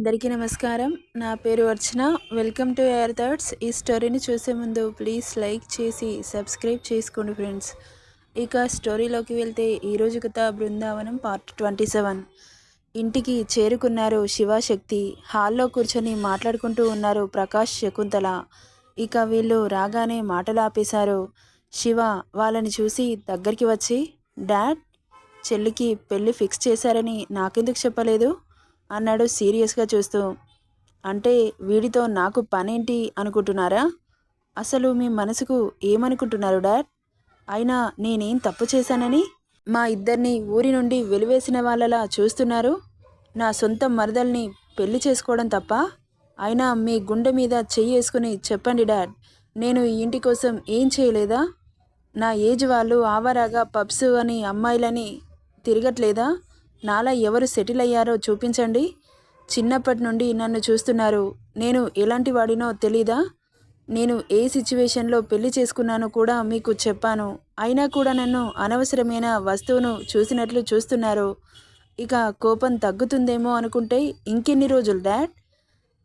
అందరికీ నమస్కారం. నా పేరు Archana. Welcome to air thirds ఈ స్టోరీని చూసే ముందు ప్లీజ్ లైక్ చేసి సబ్స్క్రైబ్ చేసుకోండి ఫ్రెండ్స్. ఇక స్టోరీలోకి వెళ్తే ఈరోజు కథ బృందావనం పార్ట్ ట్వంటీ సెవెన్. ఇంటికి చేరుకున్నారు శివశక్తి. హాల్లో కూర్చొని మాట్లాడుకుంటూ ఉన్నారు ప్రకాష్ శకుంతల. ఇక వీళ్ళు రాగానే మాటలు ఆపేశారు శివ వాళ్ళని చూసి దగ్గరికి వచ్చి డాడ్ చెల్లికి పెళ్ళి ఫిక్స్ చేశారని నాకెందుకు చెప్పలేదు? అన్నాడు సీరియస్గా చూస్తూ. అంటే వీడితో నాకు పనేంటి అనుకుంటున్నారా? అసలు మీ మనసుకు ఏమనుకుంటున్నారు డాడ్? అయినా నేనేం తప్పు చేశానని? మా ఇద్దరిని ఊరి నుండి వెలివేసిన వాళ్ళలా చూస్తున్నారు? నా సొంత మరదల్ని పెళ్ళి చేసుకోవడం తప్ప? అయినా మీ గుండె మీద చెయ్యి వేసుకుని చెప్పండి డాడ్ నేను ఈ ఇంటి కోసం ఏం చేయలేదా? నా ఏజ్ వాళ్ళు ఆవారాగా పబ్స్ అని అమ్మాయిలని తిరగట్లేదా? నాలా ఎవరు సెటిల్ అయ్యారో చూపించండి. చిన్నప్పటి నుండి నన్ను చూస్తున్నారు. నేను ఎలాంటి వాడినో తెలీదా? నేను ఏ సిచ్యువేషన్లో పెళ్ళి చేసుకున్నానో కూడా మీకు చెప్పాను. అయినా కూడా నన్ను అనవసరమైన వస్తువును చూసినట్లు చూస్తున్నారు. ఇక కోపం తగ్గుతుందేమో అనుకుంటే ఇంకెన్ని రోజులు డాడ్?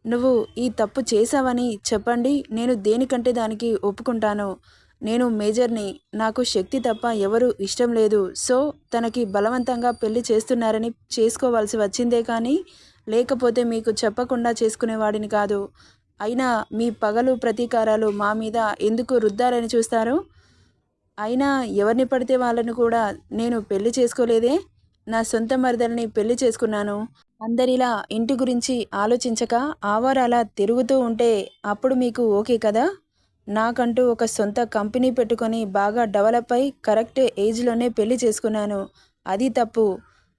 నువ్వు ఈ తప్పు చేశావని చెప్పండి. నేను దేనికంటే దానికి ఒప్పుకుంటాను. నేను మేజర్ని నాకు శక్తి తప్ప ఎవరు ఇష్టం లేదు. సో తనకి బలవంతంగా పెళ్ళి చేస్తున్నారని చేసుకోవాల్సి వచ్చిందే కానీ లేకపోతే మీకు చెప్పకుండా చేసుకునేవాడిని కాదు. అయినా మీ పగలు ప్రతీకారాలు మా మీద ఎందుకు రుద్దారని చూస్తారు? అయినా ఎవరిని పడితే వాళ్ళను కూడా నేను పెళ్ళి చేసుకోలేదే? నా సొంత మరదల్ని పెళ్ళి చేసుకున్నాను. అందరిలా ఇంటి గురించి ఆలోచించక ఆవారాలా తిరుగుతూ ఉంటే అప్పుడు మీకు ఓకే కదా? నాకంటూ ఒక సొంత కంపెనీ పెట్టుకొని బాగా డెవలప్ అయి కరెక్ట్ ఏజ్లోనే పెళ్ళి చేసుకున్నాను. అది తప్పు.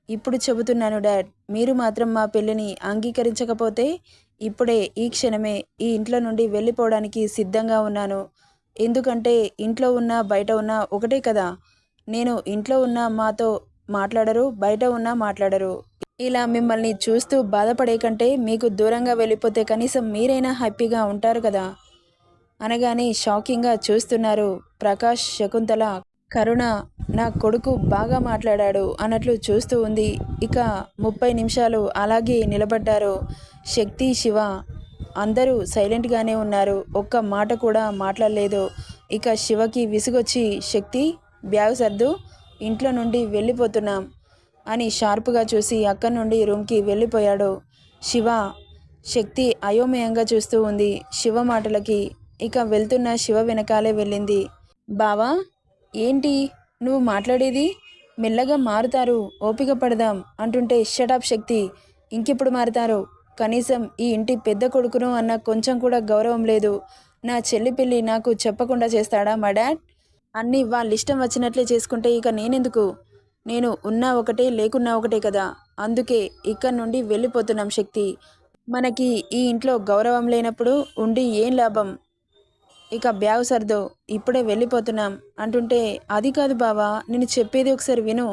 ఇప్పుడు చెబుతున్నాను డాడ్. మీరు మాత్రం మా పెళ్ళిని అంగీకరించకపోతే ఇప్పుడే ఈ క్షణమే ఈ ఇంట్లో నుండి వెళ్ళిపోవడానికి సిద్ధంగా ఉన్నాను. ఎందుకంటే ఇంట్లో ఉన్న బయట ఉన్న ఒకటే కదా. నేను ఇంట్లో ఉన్న మాతో మాట్లాడరు బయట ఉన్నా మాట్లాడరు. ఇలా మిమ్మల్ని చూస్తూ బాధపడే కంటే మీకు దూరంగా వెళ్ళిపోతే కనీసం మీరైనా హ్యాపీగా ఉంటారు కదా. అనగానే షాకింగ్గా చూస్తున్నారు ప్రకాష్ శకుంతల. కరుణ నా కొడుకు బాగా మాట్లాడాడు అన్నట్లు చూస్తూ ఉంది. ఇక ముప్పై నిమిషాలు అలాగే నిలబడ్డారు శక్తి శివ. అందరూ సైలెంట్గానే ఉన్నారు. ఒక్క మాట కూడా మాట్లాడలేదు. ఇక శివకి విసుగొచ్చి శక్తి బ్యాగ్ సర్దు ఇంట్లో నుండి వెళ్ళిపోతున్నాం అని షార్ప్గా చూసి అక్కడి నుండి రూమ్కి వెళ్ళిపోయాడు శివ. శక్తి అయోమయంగా చూస్తూ ఉంది. శివ మాటలకి ఇక వెళ్తున్న శివ వెనకాలే వెళ్ళింది. బావా ఏంటి? నువ్వు మాట్లాడేది? మెల్లగా మారుతారు. ఓపిక పడదాం అంటుంటే షటాప్ శక్తి. ఇంకెప్పుడు మారుతారు? కనీసం ఈ ఇంటి పెద్ద కొడుకును అన్న కొంచెం కూడా గౌరవం లేదు. నా చెల్లి పెళ్ళి నాకు చెప్పకుండా చేస్తాడా మా డాడ్? అన్నీ వాళ్ళ ఇష్టం వచ్చినట్లే చేసుకుంటే ఇక నేనెందుకు? నేను ఉన్నా ఒకటే లేకున్నా ఒకటే కదా. అందుకే ఇక్కడి నుండి వెళ్ళిపోతున్నాం శక్తి. మనకి ఈ ఇంట్లో గౌరవం లేనప్పుడు ఉండి ఏం లాభం? ఇక బ్యాగ్ సర్దో ఇప్పుడే వెళ్ళిపోతున్నాం అంటుంటే అది కాదు బావా నేను చెప్పేది ఒకసారి విను.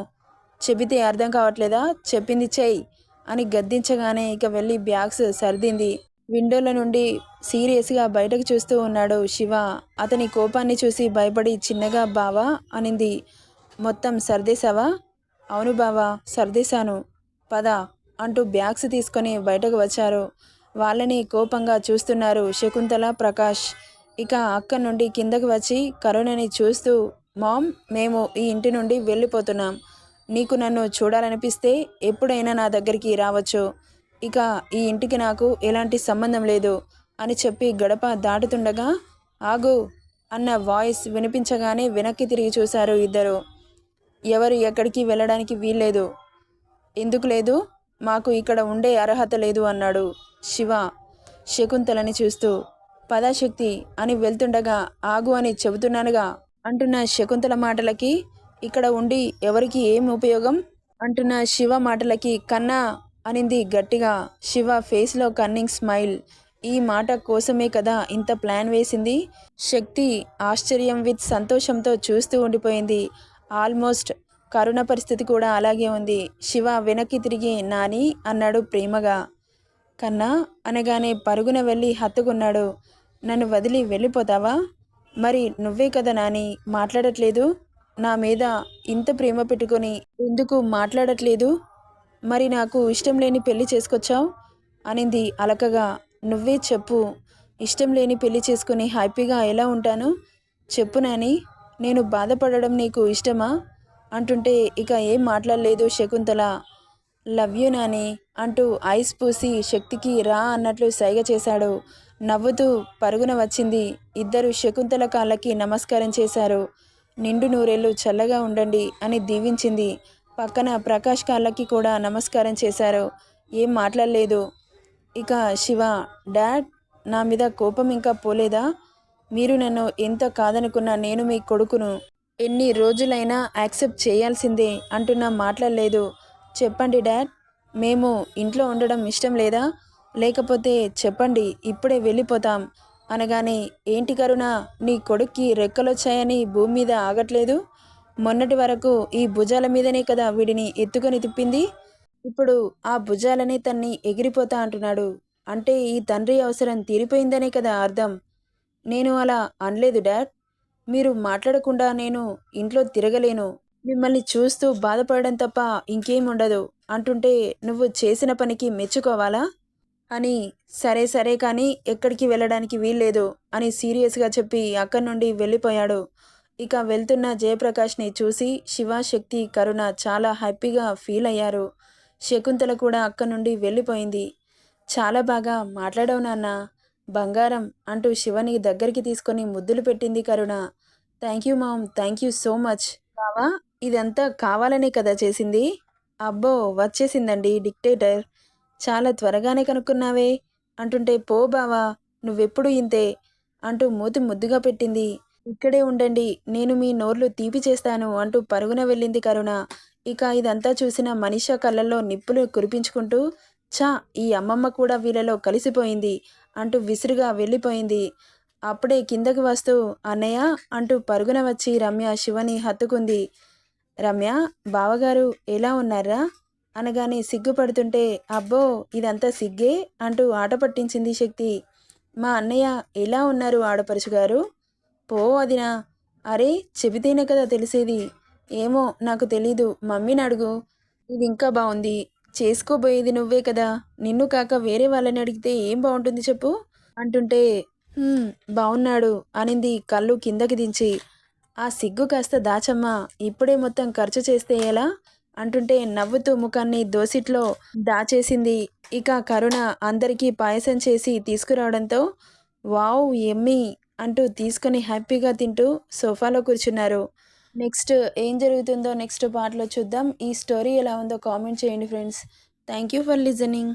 చెబితే అర్థం కావట్లేదా? చెప్పింది చెయ్యి అని గద్దించగానే ఇక వెళ్ళి బ్యాగ్స్ సర్దింది. విండోల నుండి సీరియస్గా బయటకు చూస్తూ ఉన్నాడు శివ. అతని కోపాన్ని చూసి భయపడి చిన్నగా బావా అనింది. మొత్తం సర్దేశావా? అవును బావా సర్దేశాను. పద అంటూ బ్యాగ్స్ తీసుకొని బయటకు వచ్చారు. వాళ్ళని కోపంగా చూస్తున్నారు శకుంతల ప్రకాష్. ఇక అక్క నుండి కిందకు వచ్చి కరుణని చూస్తూ మామ్ మేము ఈ ఇంటి నుండి వెళ్ళిపోతున్నాం. నీకు నన్ను చూడాలనిపిస్తే ఎప్పుడైనా నా దగ్గరికి రావచ్చు. ఇక ఈ ఇంటికి నాకు ఎలాంటి సంబంధం లేదు అని చెప్పి గడప దాటుతుండగా ఆగు అన్న వాయిస్ వినిపించగానే వెనక్కి తిరిగి చూశారు ఇద్దరు. ఎవరు ఎక్కడికి వెళ్ళడానికి వీల్లేదు. ఎందుకు లేదు? మాకు ఇక్కడ ఉండే అర్హత లేదు అన్నాడు శివ శకుంతలని చూస్తూ. పదాశక్తి అని వెళ్తుండగా ఆగు అని చెబుతున్నానుగా అంటున్న శకుంతల మాటలకి ఇక్కడ ఉండి ఎవరికి ఏం ఉపయోగం? అంటున్న శివ మాటలకి కన్నా అనింది గట్టిగా. శివ ఫేస్లో కన్నింగ్ స్మైల్ ఈ మాట కోసమే కదా ఇంత ప్లాన్ వేసింది? శక్తి ఆశ్చర్యం విత్ సంతోషంతో చూస్తూ ఉండిపోయింది. ఆల్మోస్ట్ కరుణ పరిస్థితి కూడా అలాగే ఉంది. శివ వెనక్కి తిరిగి నాని అన్నాడు ప్రేమగా. కన్నా అనగానే పరుగున వెళ్ళి హత్తుకున్నాడు. నన్ను వదిలి వెళ్ళిపోతావా? మరి నువ్వే కదా నాని మాట్లాడట్లేదు? నా మీద ఇంత ప్రేమ పెట్టుకొని ఎందుకు మాట్లాడట్లేదు? మరి నాకు ఇష్టం లేని పెళ్ళి చేసుకొచ్చావు? అనింది అలకగా. నువ్వే చెప్పు ఇష్టం లేని పెళ్ళి చేసుకుని హ్యాపీగా ఎలా ఉంటాను? చెప్పు నాని నేను బాధపడడం నీకు ఇష్టమా? అంటుంటే ఇక ఏం మాట్లాడలేదు శకుంతల. లవ్ యూ నాని అంటూ ఐస్ పూసి శక్తికి రా అన్నట్లు సైగ చేశాడు. నవ్వుతూ పరుగున వచ్చింది. ఇద్దరు శకుంతల కాళ్ళకి నమస్కారం చేశారు. నిండు నూరేళ్ళు చల్లగా ఉండండి అని దీవించింది. పక్కన ప్రకాష్ కాళ్ళకి కూడా నమస్కారం చేశారు. ఏం మాట్లాడలేదు. ఇక శివ డాడ్ నా మీద కోపం ఇంకా పోలేదా? మీరు నన్ను ఎంత కాదనుకున్నా నేను మీ కొడుకును. ఎన్ని రోజులైనా యాక్సెప్ట్ చేయాల్సిందే అంటున్నా మాట్లాడలేదు. చెప్పండి డాడ్ మేము ఇంట్లో ఉండడం ఇష్టం లేదా? లేకపోతే చెప్పండి ఇప్పుడే వెళ్ళిపోతాం. అనగానే ఏంటి కరుణ నీ కొడుక్కి రెక్కలొచ్చాయని భూమి మీద ఆగట్లేదు? మొన్నటి వరకు ఈ భుజాల మీదనే కదా వీడిని ఎత్తుకొని తిప్పింది? ఇప్పుడు ఆ భుజాలనే తన్ని ఎగిరిపోతా అంటున్నాడు. అంటే ఈ తండ్రి అవసరం తీరిపోయిందనే కదా అర్థం. నేను అలా అనలేదు డాడ్. మీరు మాట్లాడకుండా నేను ఇంట్లో తిరగలేను. మిమ్మల్ని చూస్తూ బాధపడడం తప్ప ఇంకేం ఉండదు. అంటుంటే నువ్వు చేసిన పనికి మెచ్చుకోవాలా? అని సరే సరే కానీ ఎక్కడికి వెళ్ళడానికి వీల్లేదు అని సీరియస్గా చెప్పి అక్కడి నుండి వెళ్ళిపోయాడు. ఇక వెళ్తున్న జయప్రకాష్ని చూసి శివ శక్తి కరుణ చాలా హ్యాపీగా ఫీల్ అయ్యారు. శకుంతల కూడా అక్కడి నుండి వెళ్ళిపోయింది. చాలా బాగా మాట్లాడవు నాన్న బంగారం అంటూ శివని దగ్గరికి తీసుకొని ముద్దులు పెట్టింది Karuna. Thank you mom thank you so much. బావా ఇదంతా కావాలనే కదా చేసింది? అబ్బో వచ్చేసిందండి డిక్టేటర్. చాలా త్వరగానే కనుక్కున్నావే. అంటుంటే పో బావా నువ్వెప్పుడు ఇంతే? అంటూ మూతి ముద్దుగా పెట్టింది. ఇక్కడే ఉండండి నేను మీ నోర్లు తీపి చేస్తాను అంటూ పరుగున వెళ్ళింది కరుణ. ఇక ఇదంతా చూసిన మనిష కళ్ళల్లో నిప్పులు కురిపించుకుంటూ ఛా ఈ అమ్మమ్మ కూడా వీళ్ళలో కలిసిపోయింది అంటూ విసురుగా వెళ్ళిపోయింది. అప్పుడే కిందకి వస్తూ అన్నయ్య అంటూ పరుగున వచ్చి రమ్య శివని హత్తుకుంది. రమ్య బావగారు ఎలా ఉన్నారా? అనగానే సిగ్గుపడుతుంటే అబ్బో ఇదంతా సిగ్గే అంటూ ఆట పట్టించింది శక్తి. మా అన్నయ్య ఎలా ఉన్నారు ఆడపరుచు గారు? పో అదినా. అరే చెబితేనే కదా తెలిసేది. ఏమో నాకు తెలీదు. మమ్మీని అడుగు. ఇది ఇంకా బాగుంది చేసుకోబోయేది నువ్వే కదా. నిన్ను కాక వేరే వాళ్ళని అడిగితే ఏం బాగుంటుంది చెప్పు? అంటుంటే బాగున్నాడు అనింది కళ్ళు కిందకి దించి. ఆ సిగ్గు కాస్త దాచమ్మా. ఇప్పుడే మొత్తం ఖర్చు చేస్తే ఎలా? అంటుంటే నవ్వుతూ ముఖాన్ని దోసిట్లో దాచేసింది. ఇక కరుణ అందరికీ పాయసం చేసి తీసుకురావడంతో వావ్ ఎమ్మి అంటూ తీసుకొని హ్యాపీగా తింటూ సోఫాలో కూర్చున్నారు. నెక్స్ట్ ఏం జరుగుతుందో నెక్స్ట్ పార్ట్లో చూద్దాం. ఈ స్టోరీ ఎలా ఉందో కామెంట్ చేయండి friends. Thank you for listening.